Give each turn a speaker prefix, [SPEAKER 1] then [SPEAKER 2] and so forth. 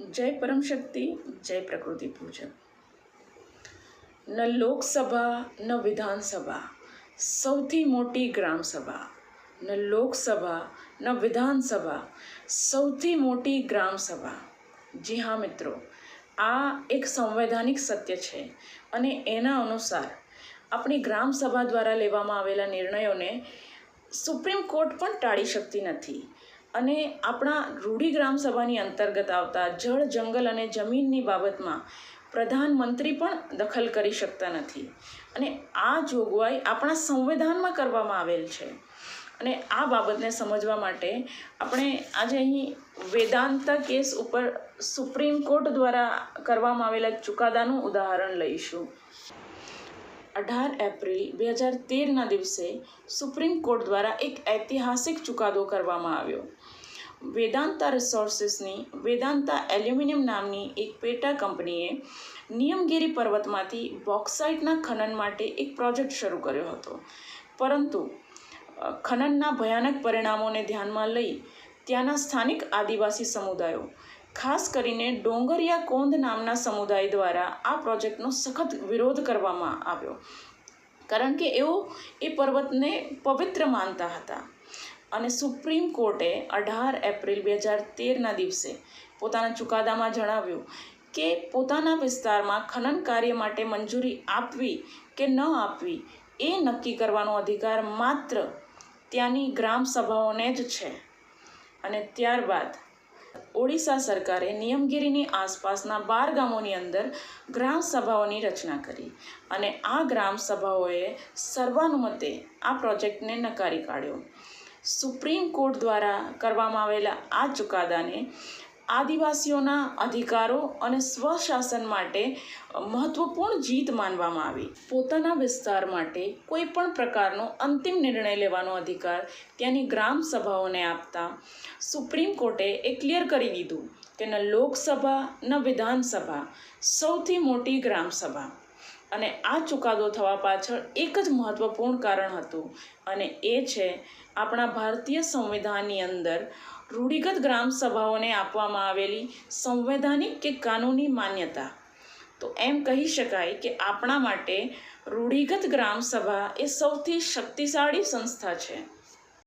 [SPEAKER 1] જય પરમ શક્તિ, જય પ્રકૃતિ પૂજન. ન લોકસભા, ન વિધાનસભા, સૌથી મોટી ગ્રામસભા. ન લોકસભા, ન વિધાનસભા, સૌથી મોટી ગ્રામસભા. જી હા મિત્રો, આ એક સંવૈધાનિક સત્ય છે અને એના અનુસાર આપણી ગ્રામસભા દ્વારા લેવામાં આવેલા નિર્ણયોને સુપ્રીમ કોર્ટ પણ ટાળી શકતી નથી. અને આપણા રૂઢિ ગ્રામ સભાની અંતર્ગત આવતા જળ, જંગલ અને જમીનની બાબતમાં પ્રધાનમંત્રી પણ દખલ કરી શકતા નથી. અને આ જોગવાઈ આપણા સંવિધાનમાં કરવામાં આવેલ છે. અને આ બાબતને સમજવા માટે આપણે આજે અહીં વેદાંતા કેસ ઉપર સુપ્રીમ કોર્ટ દ્વારા કરવામાં આવેલા ચુકાદાનું ઉદાહરણ લઈશું. અઢાર એપ્રિલ બે હજાર તેરના દિવસે સુપ્રીમ કોર્ટ દ્વારા એક ઐતિહાસિક ચુકાદો કરવામાં આવ્યો. વેદાંતા રિસોર્સિસની, વેદાંતા એલ્યુમિનિયમ નામની એક પેટા કંપનીએ નિયમગીરી પર્વતમાંથી બોક્સાઇટના ખનન માટે એક પ્રોજેક્ટ શરૂ કર્યો હતો. પરંતુ ખનનના ભયાનક પરિણામોને ધ્યાનમાં લઈ ત્યાંના સ્થાનિક આદિવાસી સમુદાયો, ખાસ કરીને ડોંગરિયા કોંદ નામના સમુદાય દ્વારા આ પ્રોજેક્ટનો સખત વિરોધ કરવામાં આવ્યો. કારણ કે એઓ એ પર્વતને પવિત્ર માનતા હતા. અને સુપ્રીમ કોર્ટે અઢાર એપ્રિલ બે હજાર તેરના દિવસે પોતાના ચુકાદામાં જણાવ્યું કે પોતાના વિસ્તારમાં ખનન કાર્ય માટે મંજૂરી આપવી કે ન આપવી એ નક્કી કરવાનો અધિકાર માત્ર ત્યાંની ગ્રામ સભાઓને જ છે. અને ત્યારબાદ ઓડિશા સરકારે નિયમગીરીની આસપાસના બાર ગામોની અંદર ગ્રામ સભાઓની રચના કરી અને આ ગ્રામ સભાઓએ સર્વાનુમતે આ પ્રોજેક્ટને નકારી કાઢ્યો. સુપ્રીમ કોર્ટ દ્વારા કરવામાં આવેલા આ ચુકાદાને આદિવાસીઓના અધિકારો અને સ્વશાસન માટે મહત્વપૂર્ણ જીત માનવામાં આવી. પોતાના વિસ્તાર માટે કોઈ પણ પ્રકારનો અંતિમ નિર્ણય લેવાનો અધિકાર ત્યાંની ગ્રામ સભાઓને આપતા સુપ્રીમ કોર્ટે એ ક્લિયર કરી દીધું કે ન લોકસભા, ન વિધાનસભા, સૌથી મોટી ગ્રામ સભા અને આ ચુકાદો થવા પાછળ એક જ મહત્વપૂર્ણ કારણ હતું અને એ છે, આપણા ભારતીય સંવિધાનની અંદર રૂઢિગત ગ્રામ સભાઓને આપવામાં આવેલી સંવૈધાનિક કે કાનૂની માન્યતા. તો એમ કહી શકાય કે આપણા માટે રૂઢિગત ગ્રામ સભા એ સૌથી શક્તિશાળી સંસ્થા છે.